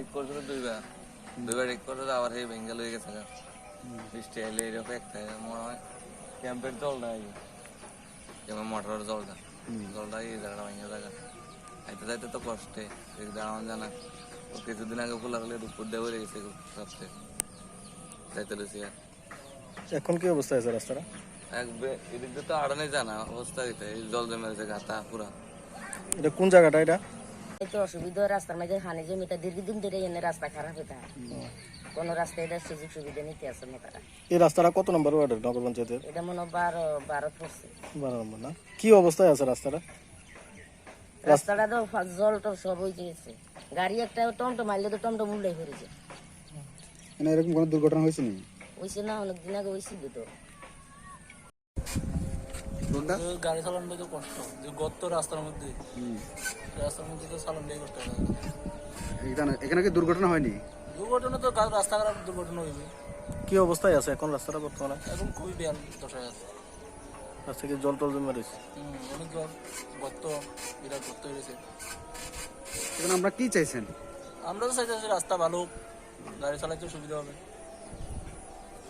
ঠিক করছিল দুইবার দুইবার ঠিক আবার সেই বেঙ্গল হয়ে গেছে গা। বৃষ্টি এলে এরকম একটা মনে হয়। ক্যাম্পের জল নাই যেমন মোটরের জলটা। জলটা এই জায়গাটা ভেঙে জায়গা খাইতে যাইতে তো কষ্টে। জানা ও কিছুদিন আগে হলে উপর দিয়ে বেড়ে গেছে সবচেয়ে। যাইতে লুচি আর এখন কি অবস্থা আছে রাস্তাটা? এদিক দিয়ে তো আড়ানে জানা অবস্থা এই জল জমে আছে গাতা পুরা। এটা কোন জায়গাটা এটা? তো অসুবিধা রাস্তার মাঝে হানি জমিটা দীর্ঘদিন ধরে এনে রাস্তা খারাপ হয়ে থাকে কোনো রাস্তায় এটা সুযোগ সুবিধা নিতে আসে না তারা। এই রাস্তাটা কত নম্বর ওয়ার্ডের নগর পঞ্চায়েতের? এটা মনে হয় বারো বারো পড়ছে। বারো নম্বর না? কি অবস্থায় আছে রাস্তাটা? রাস্তাটা তো জল টল সব হয়ে গেছে গাড়ি একটা টমটো মারলে তো টমটো মুলাই পড়েছে মানে এরকম কোনো দুর্ঘটনা হয়েছে নি হয়েছে না অনেক দিন আগে হয়েছিল তো। গাড়ি চালানো তো কষ্ট যে গর্ত রাস্তার মধ্যে। রাস্তার মধ্যে তো চালানোটাই কষ্ট এখানে এখানে কি দুর্ঘটনা হয়নি? দুর্ঘটনা তো রাস্তাঘাট দুর্ঘটনা হইবে। কি অবস্থায় আছে এখন রাস্তাটা বর্তমানে? এখন খুবই বেয়ান দশায় আছে। রাস্তা কি জল টল জমে রয়েছে। হুম, অনেক জল গর্ত বিরাট গর্ত হয়েছে এখন আমরা কি চাইছেন? আমরা তো চাইতেছি রাস্তা ভালো হোক, গাড়ি চালাইতে সুবিধা হবে।